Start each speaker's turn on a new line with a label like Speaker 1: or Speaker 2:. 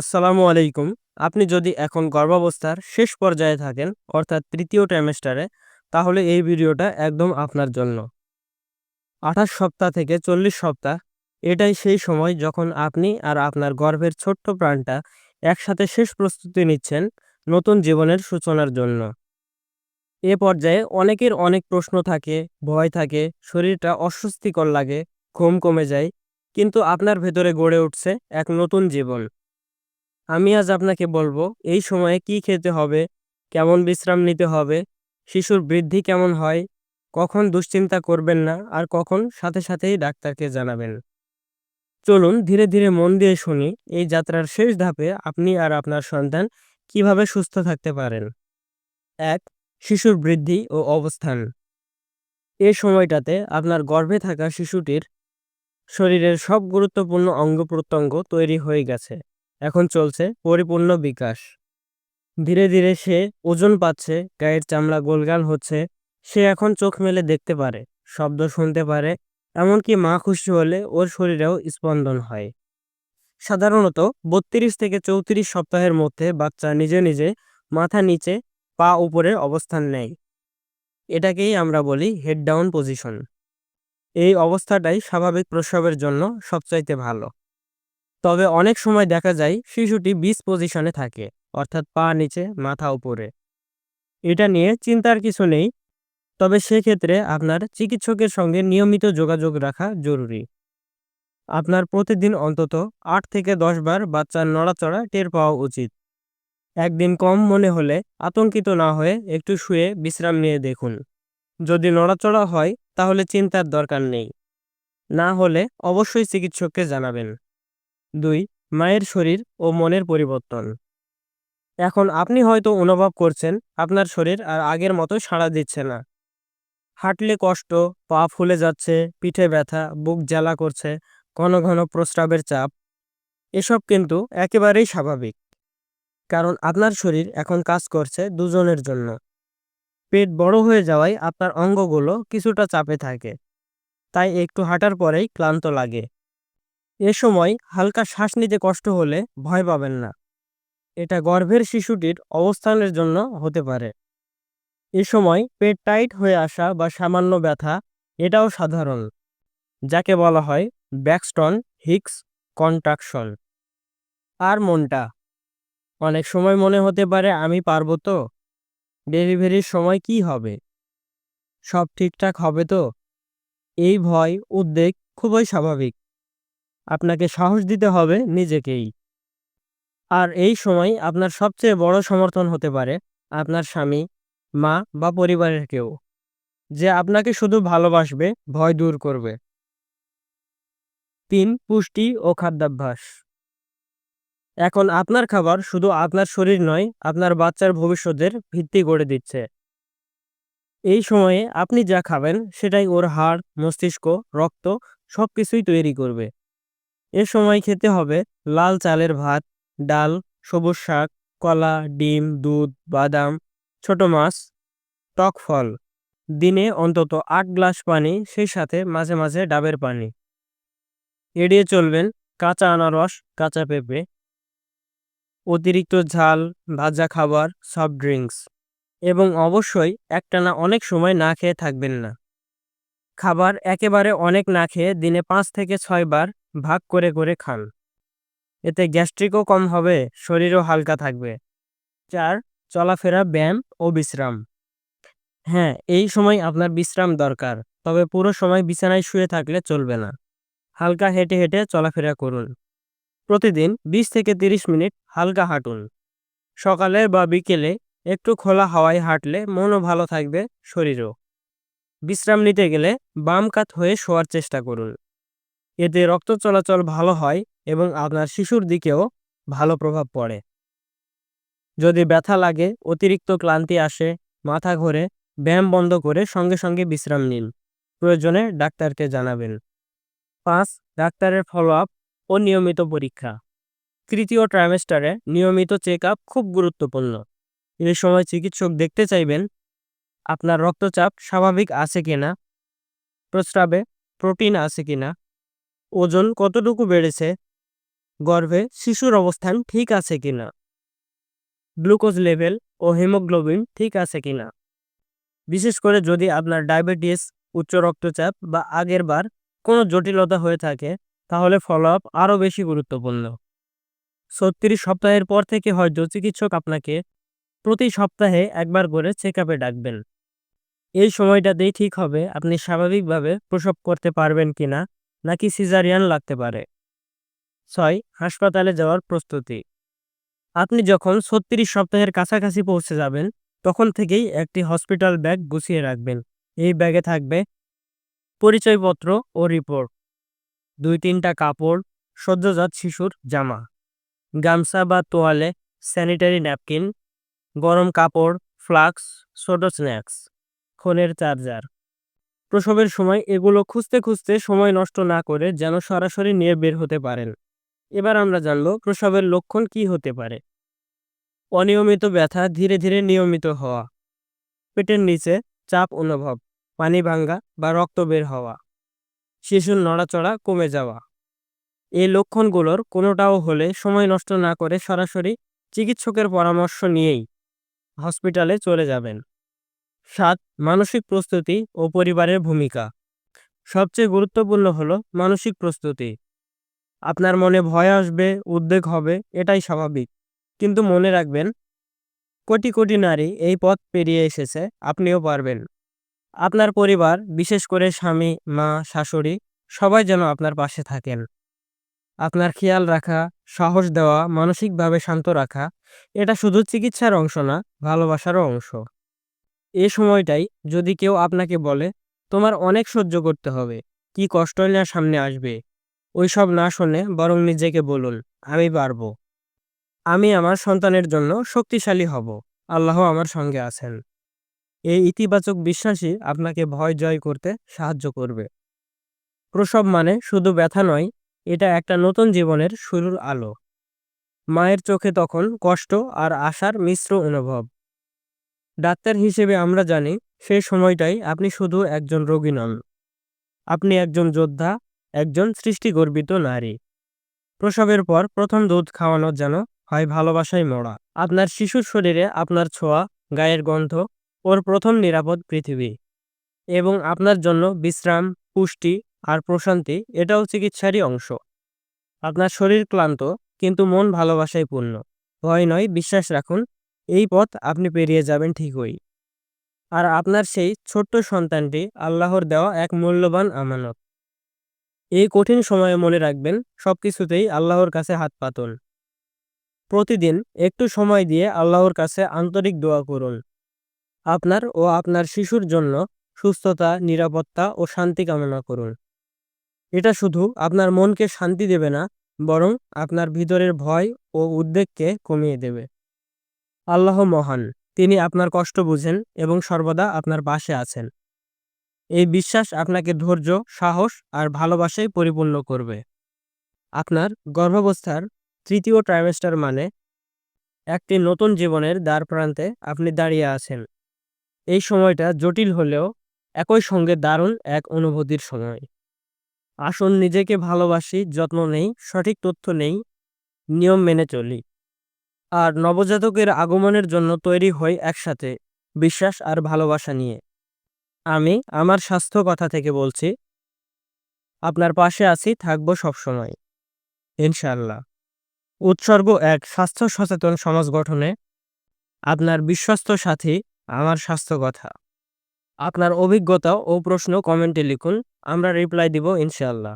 Speaker 1: আসসালামু আলাইকুম। আপনি যদি এখন গর্ভাবস্থার শেষ পর্যায়ে থাকেন, অর্থাৎ তৃতীয় ট্রাইমেস্টারে তাহলে এই ভিডিওটা একদম আপনার জন্য। আঠাশ সপ্তাহ থেকে চল্লিশ সপ্তাহ, এটাই সেই সময় যখন আপনি আর আপনার গর্ভের ছোট্ট প্রাণটা একসাথে শেষ প্রস্তুতি নিচ্ছেন নতুন জীবনের সূচনার জন্য। এ পর্যায়ে অনেকের অনেক প্রশ্ন থাকে, ভয় থাকে, শরীরটা অস্বস্তিকর লাগে, ঘুম কমে যায়, কিন্তু আপনার ভেতরে গড়ে উঠছে এক নতুন জীবন। আমি আজ আপনাকে বলব, এই সময়ে কি খেতে হবে, কেমন বিশ্রাম নিতে হবে, শিশুর বৃদ্ধি কেমন হয়, কখন দুশ্চিন্তা করবেন না, আর কখন সাথে সাথেই ডাক্তারকে জানাবেন। চলুন ধীরে ধীরে মন দিয়ে শুনি, এই যাত্রার শেষ ধাপে আপনি আর আপনার সন্তান কীভাবে সুস্থ থাকতে পারেন। এক, শিশুর বৃদ্ধি ও অবস্থান। এ সময়টাতে আপনার গর্ভে থাকা শিশুটির শরীরের সব গুরুত্বপূর্ণ অঙ্গ প্রত্যঙ্গ তৈরি হয়ে গেছে। এখন চলছে পরিপূর্ণ বিকাশ। ধীরে ধীরে সে ওজন পাচ্ছে, গায়ের চামড়া গোলগাল হচ্ছে, সে এখন চোখ মেলে দেখতে পারে, শব্দ শুনতে পারে, এমনকি মা খুশি হলে ওর শরীরেও স্পন্দন হয়। সাধারণত বত্রিশ থেকে চৌত্রিশ সপ্তাহের মধ্যে বাচ্চা নিজে নিজে মাথা নিচে, পা উপরে অবস্থান নেয়। এটাকেই আমরা বলি হেড ডাউন পজিশন এই অবস্থাটাই স্বাভাবিক প্রসবের জন্য সবচাইতে ভালো। তবে অনেক সময় দেখা যায় শিশুটি বিষ পজিশনে থাকে, অর্থাৎ পা নিচে, মাথা উপরে। এটা নিয়ে চিন্তার কিছু নেই, তবে সেক্ষেত্রে আপনার চিকিৎসকের সঙ্গে নিয়মিত যোগাযোগ রাখা জরুরি। আপনার প্রতিদিন অন্তত আট থেকে দশ বার বাচ্চার নড়াচড়া টের পাওয়া উচিত। একদিন কম মনে হলে আতঙ্কিত না হয়ে একটু শুয়ে বিশ্রাম নিয়ে দেখুন। যদি নড়াচড়া হয়, তাহলে চিন্তার দরকার নেই। না হলে অবশ্যই চিকিৎসককে জানাবেন। দুই, মায়ের শরীর ও মনের পরিবর্তন। এখন আপনি হয়তো অনুভব করছেন, আপনার শরীর আর আগের মতো সাড়া দিচ্ছে না। হাঁটলে কষ্ট, পা ফুলে যাচ্ছে, পিঠে ব্যথা, বুক জ্বালা করছে, ঘন ঘন প্রস্রাবের চাপ। এসব কিন্তু একেবারেই স্বাভাবিক। কারণ আপনার শরীর এখন কাজ করছে দুজনের জন্য। পেট বড় হয়ে যাওয়ায় আপনার অঙ্গগুলো কিছুটা চাপে থাকে। তাই একটু হাঁটার পরেই ক্লান্ত লাগে। এ সময় হালকা শ্বাস নিতে কষ্ট হলে ভয় পাবেন না। এটা গর্ভের শিশুটির অবস্থানের জন্য হতে পারে। এ সময় পেট টাইট হয়ে আসা বা সামান্য ব্যথা, এটাও সাধারণ, যাকে বলা হয় ব্যাকস্টন হিক্স কন্ট্রাকশন। আর মনটা? অনেক সময় মনে হতে পারে, আমি পারব তো? ডেলিভারির সময় কি হবে? সব ঠিকঠাক হবে তো? এই ভয়, উদ্বেগ খুবই স্বাভাবিক। আপনাকে সাহস দিতে হবে নিজেকেই। আর এই সময় আপনার সবচেয়ে বড় সমর্থন হতে পারে আপনার স্বামী, মা বা পরিবারের কেউ, যে আপনাকে শুধু ভালোবাসবে, ভয় দূর করবে। তিন, পুষ্টি ও খাদ্যাভ্যাস। এখন আপনার খাবার শুধু আপনার শরীর নয়, আপনার বাচ্চার ভবিষ্যতের ভিত্তি গড়ে দিচ্ছে। এই সময়ে আপনি যা খাবেন সেটাই ওর হাড়, মস্তিষ্ক, রক্ত সব কিছুই তৈরি করবে। এ সময় খেতে হবে লাল চালের ভাত, ডাল, সবুজ শাক, কলা, ডিম, দুধ, বাদাম, ছোট মাছ, টক ফল। দিনে অন্তত আট গ্লাস পানি, সেই সাথে মাঝে মাঝে ডাবের পানি। এড়িয়ে চলবেন কাঁচা আনারস, কাঁচা পেঁপে। অতিরিক্ত ঝাল, ভাজা খাবার সফট ড্রিঙ্কস এবং অবশ্যই একটানা অনেক সময় না খেয়ে থাকবেন না। খাবার একেবারে অনেক না খেয়ে দিনে পাঁচ থেকে ছয় বার ভাগ করে করে খান। এতে গ্যাস্ট্রিকও কম হবে, শরীরও হালকা থাকবে। চার, চলাফেরা, ব্যায়াম ও বিশ্রাম। হ্যাঁ এই সময় আপনার বিশ্রাম দরকার, তবে পুরো সময় বিছানায় শুয়ে থাকলে চলবে না। হালকা হেঁটে হেঁটে চলাফেরা করুন। প্রতিদিন বিশ থেকে তিরিশ মিনিট হালকা হাঁটুন। সকালে বা বিকেলে একটু খোলা হাওয়ায় হাঁটলে মনও ভালো থাকবে, শরীরও। বিশ্রাম নিতে গেলে বাম কাত হয়ে শোয়ার চেষ্টা করুন। এতে রক্ত চলাচল ভালো হয় এবং আপনার শিশুর দিকেও ভালো প্রভাব পড়ে। যদি ব্যথা লাগে, অতিরিক্ত ক্লান্তি আসে, মাথা ঘোরে, ব্যায়াম বন্ধ করে সঙ্গে সঙ্গে বিশ্রাম নিন। প্রয়োজনে ডাক্তারকে জানাবেন। পাঁচ, ডাক্তারের ফলো আপ ও নিয়মিত পরীক্ষা। তৃতীয় ট্রাইমেস্টারে নিয়মিত চেক আপ খুব গুরুত্বপূর্ণ। এই সময় চিকিৎসক দেখতে চাইবেন, আপনার রক্তচাপ স্বাভাবিক আছে কিনা, প্রস্রাবে প্রোটিন আছে কিনা ওজন কতটুকু বেড়েছে? গর্ভে শিশুর অবস্থান ঠিক আছে কিনা? গ্লুকোজ লেভেল ও হিমোগ্লোবিন ঠিক আছে কিনা? বিশেষ করে যদি আপনার ডায়াবেটিস, উচ্চ রক্তচাপ বা আগের বার কোনো জটিলতা হয়ে থাকে, তাহলে ফলো আপ আরও বেশি গুরুত্বপূর্ণ। ছত্রিশ সপ্তাহের পর থেকে হয়তো চিকিৎসক আপনাকে প্রতি সপ্তাহে একবার করে চেক আপে ডাকবেন। এই সময়টাতেই ঠিক হবে, আপনি স্বাভাবিকভাবে প্রসব করতে পারবেন কিনা? নাকি সিজারিয়ান লাগতে পারে? ছয়, হাসপাতালে যাওয়ার প্রস্তুতি। আপনি যখন ছত্রিশ সপ্তাহের কাছাকাছি পৌঁছে যাবেন, তখন থেকেই একটি হসপিটাল ব্যাগ গুছিয়ে রাখবেন। এই ব্যাগে থাকবে পরিচয়পত্র ও রিপোর্ট। দুই, তিনটা কাপড়, সদ্যজাত শিশুর জামা। গামছা বা তোয়ালে স্যানিটারি ন্যাপকিন, গরম কাপড়, ফ্লাক্স, ছোট স্ন্যাক্স, ফোনের চার্জার। প্রসবের সময় এগুলো খুঁজতে খুঁজতে সময় নষ্ট না করে যেন সরাসরি নিয়ে বের হতে পারেন। এবার আমরা জানব প্রসবের লক্ষণ কি হতে পারে। অনিয়মিত ব্যথা, ধীরে ধীরে নিয়মিত হওয়া। পেটের নিচে চাপ অনুভব, পানি ভাঙ্গা বা রক্ত বের হওয়া। শিশুর নড়াচড়া কমে যাওয়া। এই লক্ষণগুলোর কোনোটাও হলে সময় নষ্ট না করে সরাসরি চিকিৎসকের পরামর্শ নিয়েই হসপিটালে চলে যাবেন। সাত, মানসিক প্রস্তুতি ও পরিবারের ভূমিকা। সবচেয়ে গুরুত্বপূর্ণ হলো মানসিক প্রস্তুতি। আপনার মনে ভয় আসবে, উদ্বেগ হবে, এটাই স্বাভাবিক। কিন্তু মনে রাখবেন, কোটি কোটি নারী এই পথ পেরিয়ে এসেছে, আপনিও পারবেন। আপনার পরিবার, বিশেষ করে স্বামী, মা, শাশুড়ি, সবাই যেন আপনার পাশে থাকেন। আপনার খেয়াল রাখা, সাহস দেওয়া, মানসিকভাবে শান্ত রাখা, এটা শুধু চিকিৎসার অংশ না, ভালোবাসারও অংশ। এ সময়টাই যদি কেউ আপনাকে বলে, তোমার অনেক সহ্য করতে হবে, কি কষ্ট না সামনে আসবে? ওইসব না শুনে বরং নিজেকে বলুন, আমি পারব। আমি আমার সন্তানের জন্য শক্তিশালী হব। আল্লাহ আমার সঙ্গে আছেন। এই ইতিবাচক বিশ্বাসই আপনাকে ভয় জয় করতে সাহায্য করবে। প্রসব মানে শুধু ব্যথা নয়, এটা একটা নতুন জীবনের শুরুর আলো। মায়ের চোখে তখন কষ্ট আর আশার মিশ্র অনুভব। ডাক্তার হিসেবে আমরা জানি সেই সময়টাই আপনি শুধু একজন রোগী নন। আপনি একজন যোদ্ধা, একজন সৃষ্টিগর্বিত নারী। প্রসবের পর প্রথম দুধ খাওয়ানো যেন হয় ভালোবাসায় মরা আপনার শিশুর শরীরে আপনার ছোঁয়া, গায়ের গন্ধ, ওর প্রথম নিরাপদ পৃথিবী। এবং আপনার জন্য বিশ্রাম, পুষ্টি আর প্রশান্তি এটাও চিকিৎসারই অংশ। আপনার শরীর ক্লান্ত, কিন্তু মন ভালোবাসায় পূর্ণ। ভয় নয়, বিশ্বাস রাখুন এই পথ আপনি পেরিয়ে যাবেন ঠিকই। আর আপনার সেই ছোট্ট সন্তানটি আল্লাহর দেওয়া এক মূল্যবান আমানত। এই কঠিন সময়ে মনে রাখবেন সব কিছুতেই আল্লাহর কাছে হাত পাতুন। প্রতিদিন একটু সময় দিয়ে আল্লাহর কাছে আন্তরিক দোয়া করুন। আপনার ও আপনার শিশুর জন্য সুস্থতা, নিরাপত্তা ও শান্তি কামনা করুন। এটা শুধু আপনার মনকে শান্তি দেবে না, বরং আপনার ভিতরের ভয় ও উদ্বেগকে কমিয়ে দেবে। আল্লাহ মহান, তিনি আপনার কষ্ট বুঝেন এবং সর্বদা আপনার পাশে আছেন। এই বিশ্বাস আপনাকে ধৈর্য, সাহস আর ভালোবাসায় পরিপূর্ণ করবে। আপনার গর্ভাবস্থার তৃতীয় ট্রাইমেস্টার মানে একটি নতুন জীবনের দ্বার প্রান্তে আপনি দাঁড়িয়ে আছেন। এই সময়টা জটিল হলেও একই সঙ্গে দারুণ এক অনুভূতির সময়। আসুন নিজেকে ভালোবাসি, যত্ন নেই, সঠিক তথ্য নেই, নিয়ম মেনে চলি। আর নবজাতকের আগমনের জন্য তৈরি হই একসাথে, বিশ্বাস আর ভালোবাসা নিয়ে। আমি আমার স্বাস্থ্য কথা থেকে বলছি। আপনার পাশে আছি, থাকব সবসময়। ইনশাল্লাহ উৎসর্গ এক স্বাস্থ্য সচেতন সমাজ গঠনে আপনার বিশ্বস্ত সাথী, আমার স্বাস্থ্য কথা। আপনার অভিজ্ঞতা ও প্রশ্ন কমেন্টে লিখুন, আমরা রিপ্লাই দিব ইনশাল্লাহ